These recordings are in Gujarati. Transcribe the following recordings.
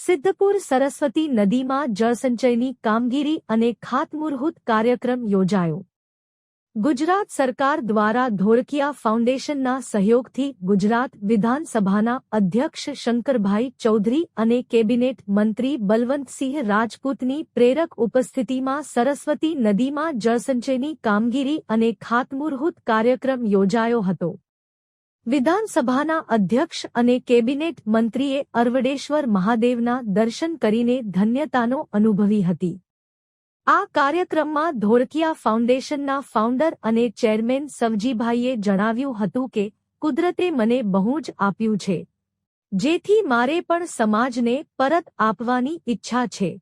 સિદ્ધપુર સરસ્વતી નદીમાં જળસંચયની કામગીરી અને ખાતમુહૂર્ત કાર્યક્રમ યોજાયો. ગુજરાત સરકાર દ્વારા ધોળકિયા ફાઉન્ડેશનના સહયોગથી ગુજરાત વિધાનસભાના અધ્યક્ષ શંકરભાઈ ચૌધરી અને કેબિનેટ મંત્રી બલવંતસિંહ રાજપૂતની પ્રેરક ઉપસ્થિતિમાં સરસ્વતી નદીમાં જળસંચયની કામગીરી અને ખાતમુહૂર્ત કાર્યક્રમ યોજાયો હતો. વિધાનસભાના અધ્યક્ષ અને કેબિનેટ મંત્રીએ અરવડેશ્વર મહાદેવના દર્શન કરીને ધન્યતાનો અનુભવી હતી. આ કાર્યક્રમમાં ધોળકિયા ફાઉન્ડેશનના ફાઉન્ડર અને ચેરમેન સવજીભાઈએ જણાવ્યું હતું કે, કુદરતે મને બહુ જ આપ્યું છે. જેથી મારે પણ સમાજને પરત આપવાની ઈચ્છા છે.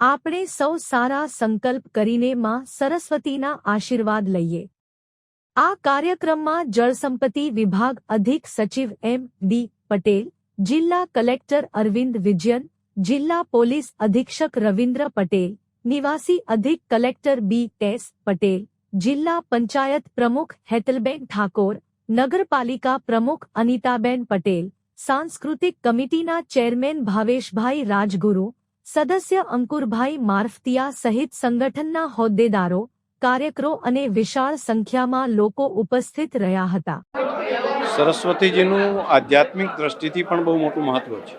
આપણે સૌ સારા સંકલ્પ કરીને માં સરસ્વતીના આશીર્વાદ લઈએ. આ કાર્યક્રમમાં જળસંપત્તિ વિભાગ અધિક સચિવ એમ ડી પટેલ, જિલ્લા કલેક્ટર અરવિંદ વિજયન, જિલ્લા પોલીસ અધિક્ષક રવિન્દ્ર પટેલ, નિવાસી અધિક કલેક્ટર બી એસ પટેલ, જિલ્લા પંચાયત પ્રમુખ હેતલબેન ઠાકોર, નગરપાલિકા પ્રમુખ અનિતાબેન પટેલ, સાંસ્કૃતિક કમિટીના ચેરમેન ભાવેશભાઈ રાજગુરુ, સદસ્ય અંકુરભાઈ મારફતિયા સહિત સંગઠનના હોદ્દેદારો કાર્યકરો અને વિશાળ સંખ્યામાં લોકો ઉપસ્થિત રહ્યા હતા. સરસ્વતીજીનું આધ્યાત્મિક દ્રષ્ટિથી પણ બહુ મોટું મહત્વ છે.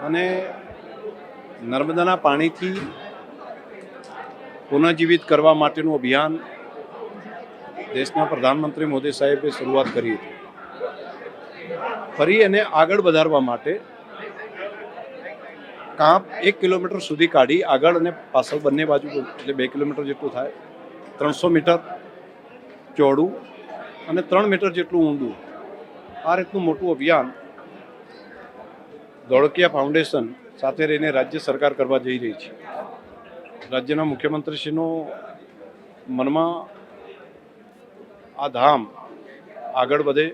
અને નર્મદાના પાણીથી પુનઃજીવિત કરવા માટેનું અભિયાન દેશના પ્રધાનમંત્રી મોદી સાહેબે શરૂઆત કરી હતી. ફરી એને આગળ વધારવા માટે કાંપ એક કિલોમીટર સુધી કાઢી આગળ અને પાછળ બંને બાજુ, એટલે બે કિલોમીટર જેટલું થાય, ત્રણસો મીટર ચોડું અને ત્રણ મીટર જેટલું ઊંડું. આ રીતનું મોટું અભિયાન ધોળકિયા ફાઉન્ડેશન સાથે રહીને રાજ્ય સરકાર કરવા જઈ રહી છે. રાજ્યના મુખ્યમંત્રીશ્રીનો મનમાં આ ધામ આગળ વધે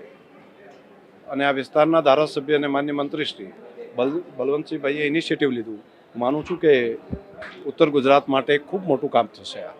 અને આ વિસ્તારના ધારાસભ્ય અને માન્ય મંત્રીશ્રી બલ બલવંતસિંહભાઈએ ઇનિશિયેટિવ લીધું. માનું છું કે ઉત્તર ગુજરાત માટે ખૂબ મોટું કામ થશે આ.